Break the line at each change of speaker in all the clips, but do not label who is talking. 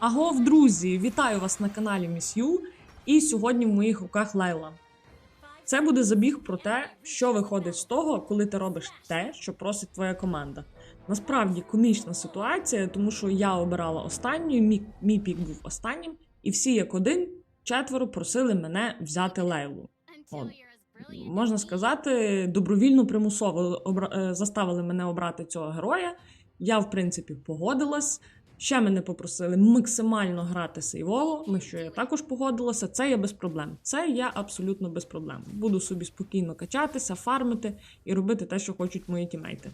Агов, друзі! Вітаю вас на каналі Міс Ю. І сьогодні в моїх руках Лейла. Це буде забіг про те, що виходить з того, коли ти робиш те, що просить твоя команда. Насправді комічна ситуація, тому що я обирала останньою, мій, мій пік був останнім, і всі як один четверо просили мене взяти Лейлу.
От.
Можна сказати, добровільно примусово обра- е, заставили мене обрати цього героя. Я, в принципі, погодилась. Ще мене попросили максимально грати сейвово, на що я також погодилася. Це я без проблем. Це я абсолютно без проблем. Буду собі спокійно качатися, фармити і робити те, що хочуть мої тімейти.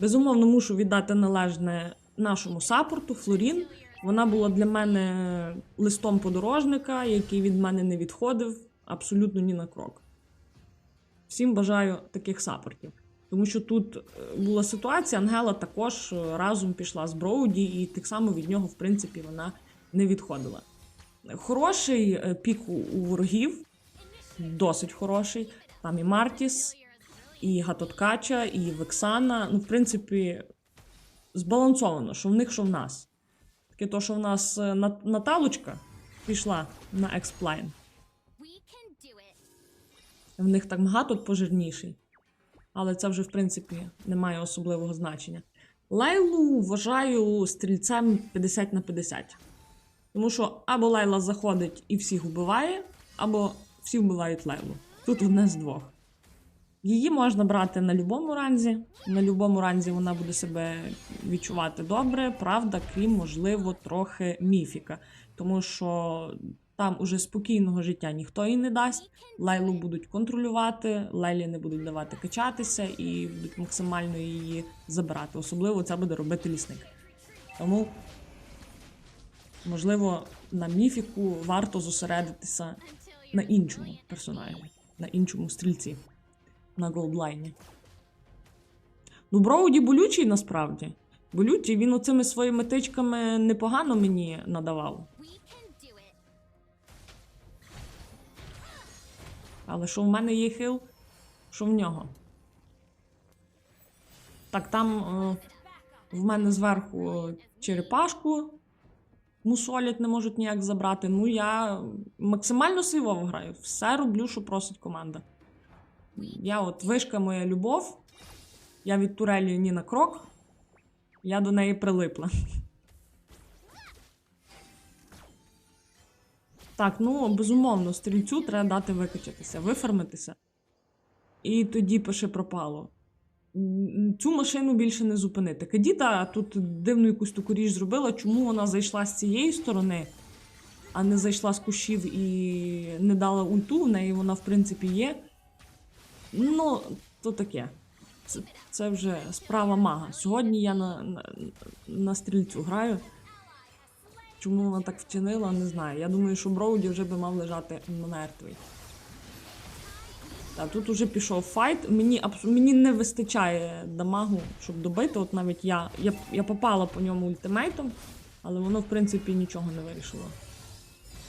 Безумовно, мушу віддати належне нашому саппорту Флорін. Вона була для мене листом подорожника, який від мене не відходив абсолютно ні на крок. Всім бажаю таких саппортів. Тому що тут е, була ситуація, Ангела також е, разом пішла з Броуді, і так само від нього, в принципі, вона не відходила. Хороший е, пік у- ворогів, досить хороший. Там і Мартіс, і Гатоткача, і Вексана. Ну, в принципі, збалансовано, що в них, що в нас. Таке то, що в нас Наталочка пішла на експлайн. В них так багато пожирніший. Але це вже, в принципі, не має особливого значення. Лайлу вважаю стрільцем 50 на 50. Тому що або Лайла заходить і всіх вбиває, або всі вбивають Лайлу. Тут одне з двох. Її можна брати на будь-якому ранзі. На будь-якому ранзі вона буде себе відчувати добре, правда, крім, можливо, трохи міфіка. Тому що там уже спокійного життя ніхто їй не дасть. Лайлу будуть контролювати, Лайлі не будуть давати качатися і будуть максимально її забирати. Особливо це буде робити лісник. Тому, можливо, на міфіку варто зосередитися на іншому персонажі, на іншому стрільці, на голдлайні. Ну, Броуді болючий насправді. Болючий, він оцими своїми тичками непогано мені надавав. Але що в мене є хил, що в нього. Так, там е, в мене зверху черепашку мусолять, не можуть ніяк забрати. Ну, я максимально сейвово граю. Все роблю, що просить команда. Я от вишка моя любов. Я від турелі ні на крок. Я до неї прилипла. Так, ну безумовно, стрільцю треба дати викачатися, вифармитися. І тоді пише пропало. Цю машину більше не зупинити. Кадіта тут дивну якусь таку річ зробила, чому вона зайшла з цієї сторони, а не зайшла з кущів і не дала ульту. В неї вона, в принципі, є. Ну, то таке. Це, це вже справа мага. Сьогодні я на, на, на стрільцю граю. Чому вона так вчинила, не знаю. Я думаю, що Броуді вже би мав лежати мертвий. Та тут уже пішов файт. Мені мені не вистачає дамагу, щоб добити. От навіть я, я, я попала по ньому ультимейтом, але воно, в принципі, нічого не вирішило.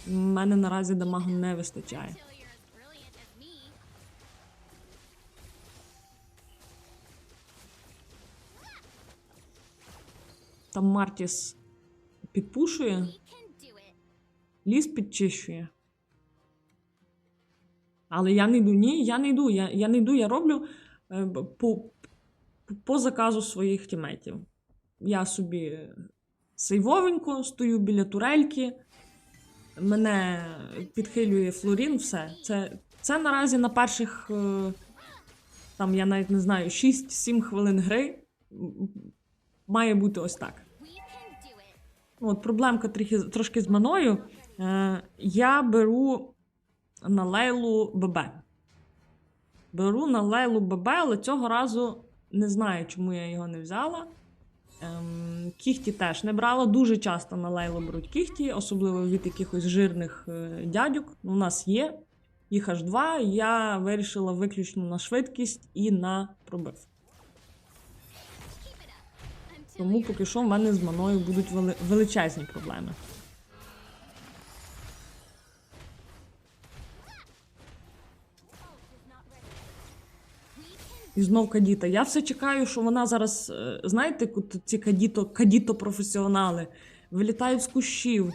У мене наразі дамагу не вистачає. Там Мартіс підпушує, ліс підчищує. Але я не йду. Ні, я не йду. Я, я не йду, я роблю е, по, по заказу своїх тіметів. Я собі сейвовенько стою біля турельки. Мене підхилює Флорін, все. Це, це наразі на перших, е, там, я навіть не знаю, 6-7 хвилин гри має бути ось так. От проблемка трохи, трошки з маною. Е, я беру на лейлу ББ. Беру на лейлу ББ, але цього разу не знаю, чому я його не взяла. Ем, кіхті теж не брала. Дуже часто на лейлу беруть кіхті, особливо від якихось жирних е, дядюк. У нас є. Їх аж два. Я вирішила виключно на швидкість і на пробив. Тому поки що в мене з маною будуть вели- величезні проблеми. І знов кадіта. Я все чекаю, що вона зараз, е, знаєте, ці кадіто, кадіто професіонали. вилітають з кущів,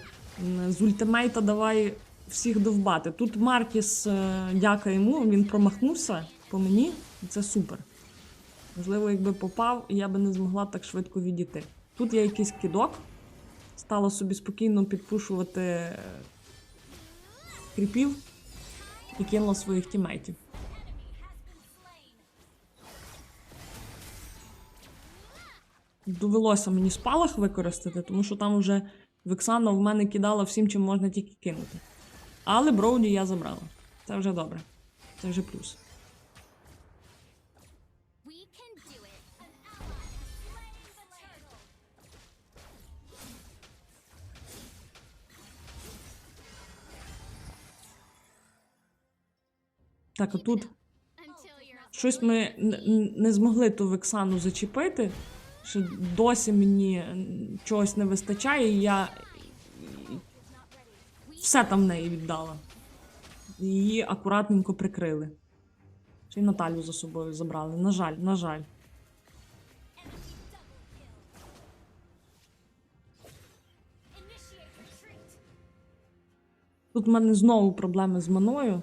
з ультимейта давай всіх довбати. Тут Маркіс, е, дяка йому, він промахнувся по мені, це супер. Можливо, якби попав, я би не змогла так швидко відійти. Тут є якийсь кидок. Стала собі спокійно підпушувати е, кріпів і кинула своїх тімейтів. Довелося мені спалах використати, тому що там вже Вексана в мене кидала всім, чим можна тільки кинути. Але Броуді я забрала. Це вже добре. Це вже плюс. Так, а тут щось ми не змогли ту Вексану зачепити. Що досі мені чогось не вистачає, і я все там в неї віддала. Її акуратненько прикрили. Ще й Наталю за собою забрали. На жаль, на жаль. Тут в мене знову проблеми з маною.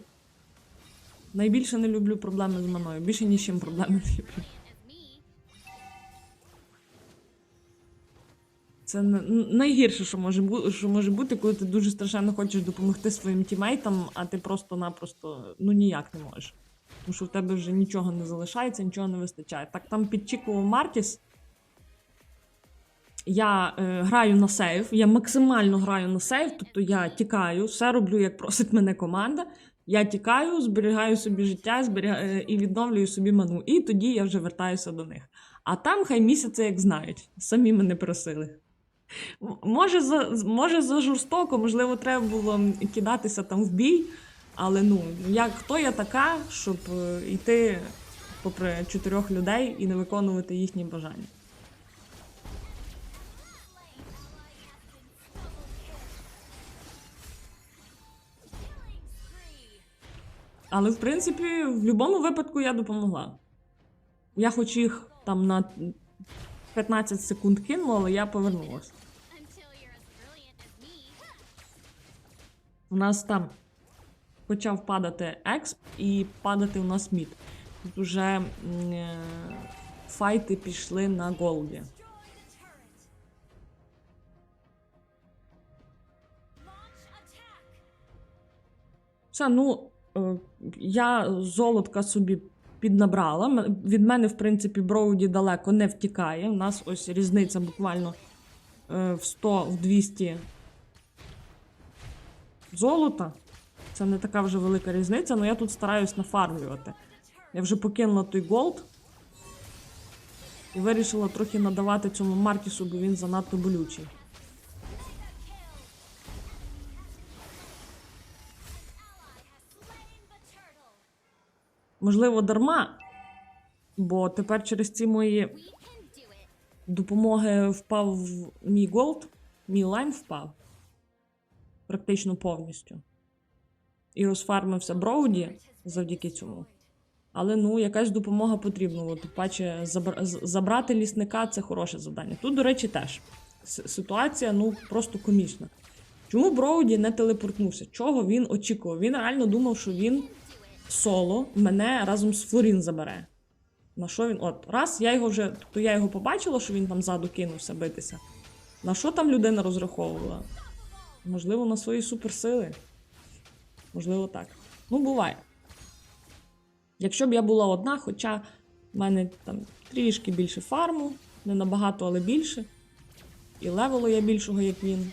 Найбільше не люблю проблеми з маною. Більше ні чим проблеми не люблю. Це найгірше, що може, бу- що може бути, коли ти дуже страшенно хочеш допомогти своїм тімейтам, а ти просто-напросто ну ніяк не можеш. Тому що в тебе вже нічого не залишається, нічого не вистачає. Так там підчікував Мартіс. Я е, граю на сейв, я максимально граю на сейв, тобто я тікаю, все роблю, як просить мене команда. Я тікаю, зберігаю собі життя зберігаю, і відновлюю собі ману. І тоді я вже вертаюся до них. А там хай місяці як знають, самі мене просили. Може, за, може, за жорстоко, можливо, треба було кидатися там в бій, але ну, як хто я така, щоб е, йти попри чотирьох людей і не виконувати їхні бажання. Але в принципі, в будь-якому випадку я допомогла. Я хоч їх там на 15 секунд кинула, але я повернулася. У нас там почав падати експ і падати у нас мід. Тут уже е, файти пішли на голді. Все, ну я золотка собі піднабрала. Від мене, в принципі, Броуді далеко не втікає. У нас ось різниця буквально е, в 100, в 200 золота. Це не така вже велика різниця, але я тут стараюсь нафармлювати. Я вже покинула той голд і вирішила трохи надавати цьому Мартісу, бо він занадто болючий. Можливо, дарма, бо тепер через ці мої допомоги впав в мій голд, мій лайн впав практично повністю. І розфармився Броуді завдяки цьому. Але ну, якась допомога потрібна. От, паче, забра- з- забрати лісника це хороше завдання. Тут, до речі, теж ситуація ну просто комічна. Чому Броуді не телепортнувся? Чого він очікував? Він реально думав, що він соло мене разом з Флорін забере. На що він? От, раз я його вже, тобто я його побачила, що він там ззаду кинувся битися. На що там людина розраховувала? Можливо, на свої суперсили. Можливо, так. Ну, буває. Якщо б я була одна, хоча в мене там трішки більше фарму, не набагато, але більше. І левелу я більшого, як він.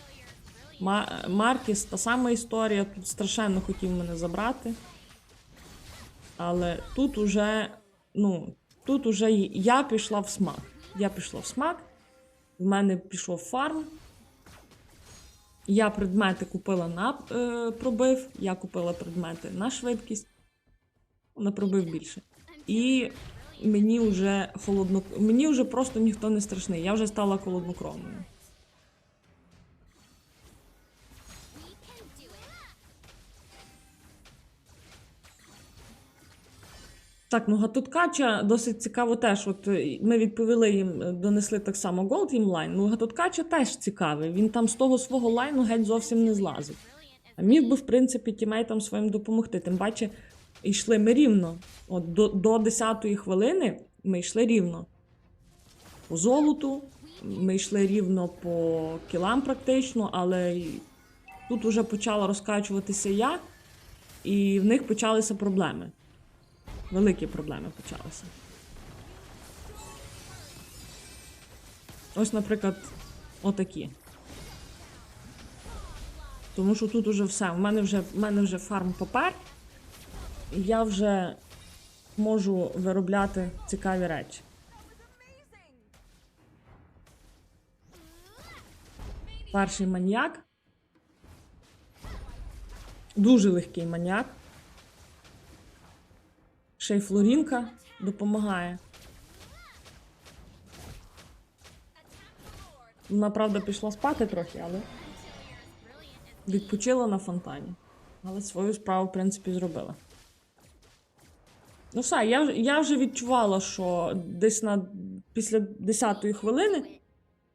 Маркіс та сама історія, тут страшенно хотів мене забрати. Але тут уже, ну, тут уже я пішла в смак. Я пішла в смак, в мене пішов фарм. Я предмети купила на е, пробив, я купила предмети на швидкість, на пробив більше. І мені вже холодно, мені вже просто ніхто не страшний. Я вже стала холоднокровною. Так, ну Гатуткача досить цікаво теж. От е, ми відповіли їм, е, донесли так само Gold їм лайн. Ну Гатуткача теж цікавий. Він там з того свого лайну геть зовсім не злазить. А міг би, в принципі, тімейтам своїм допомогти. Тим паче, йшли ми рівно. От до, до 10-ї хвилини ми йшли рівно. По золоту, ми йшли рівно по кілам практично, але тут вже почала розкачуватися я, і в них почалися проблеми. Великі проблеми почалися. Ось, наприклад, отакі. Тому що тут уже все. У мене вже, в мене вже фарм попер. І я вже можу виробляти цікаві речі. Перший маньяк. Дуже легкий маньяк. Ще й Флорінка допомагає. Вона, правда, пішла спати трохи, але відпочила на фонтані. Але свою справу, в принципі, зробила. Ну, все, я, я вже відчувала, що десь на після 10-ї хвилини,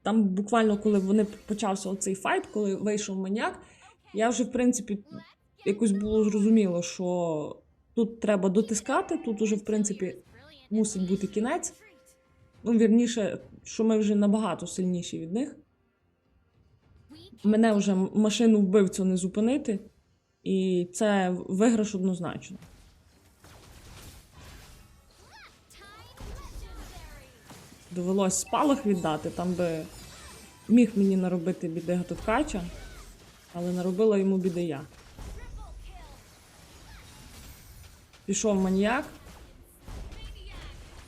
там буквально коли вони почався оцей файт, коли вийшов маньяк, я вже, в принципі, якось було зрозуміло, що тут треба дотискати, тут уже, в принципі, мусить бути кінець. Ну, вірніше, що ми вже набагато сильніші від них. Мене вже машину вбивцю не зупинити, і це виграш однозначно. Довелось спалах віддати, там би міг мені наробити біди Гатоткача, але наробила йому біди я. Пішов маніяк.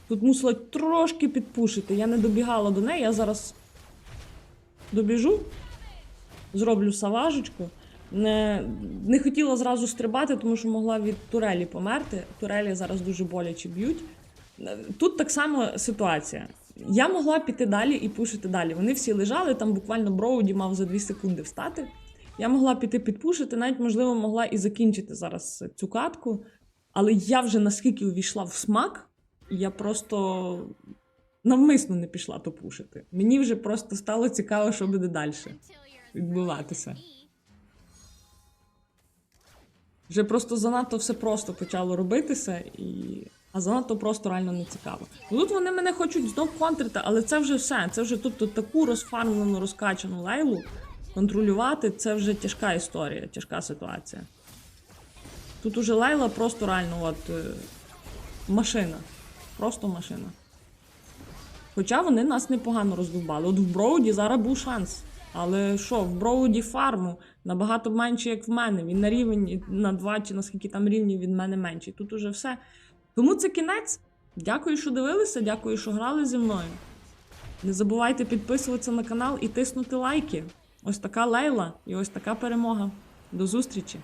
Тут мусила трошки підпушити. Я не добігала до неї, я зараз добіжу, зроблю саважечку. Не, не хотіла зразу стрибати, тому що могла від турелі померти. Турелі зараз дуже боляче б'ють. Тут так само ситуація. Я могла піти далі і пушити далі. Вони всі лежали, там буквально Броуді мав за 2 секунди встати. Я могла піти підпушити, навіть, можливо, могла і закінчити зараз цю катку. Але я вже наскільки увійшла в смак, я просто навмисно не пішла то пушити. Мені вже просто стало цікаво, що буде далі відбуватися. Вже просто занадто все просто почало робитися, і... а занадто просто реально не цікаво. Ну, Тут вони мене хочуть знов контрити, але це вже все. Це вже тобто таку розфармлену, розкачану лейлу контролювати це вже тяжка історія, тяжка ситуація. Тут уже Лайла просто реально от е, машина. Просто машина. Хоча вони нас непогано роздовбали. От в Броуді зараз був шанс. Але що, в Броуді фарму набагато менше, як в мене. Він на рівень на два чи наскільки там рівнів від мене менший. Тут уже все. Тому це кінець. Дякую, що дивилися, дякую, що грали зі мною. Не забувайте підписуватися на канал і тиснути лайки. Ось така лейла і ось така перемога. До зустрічі!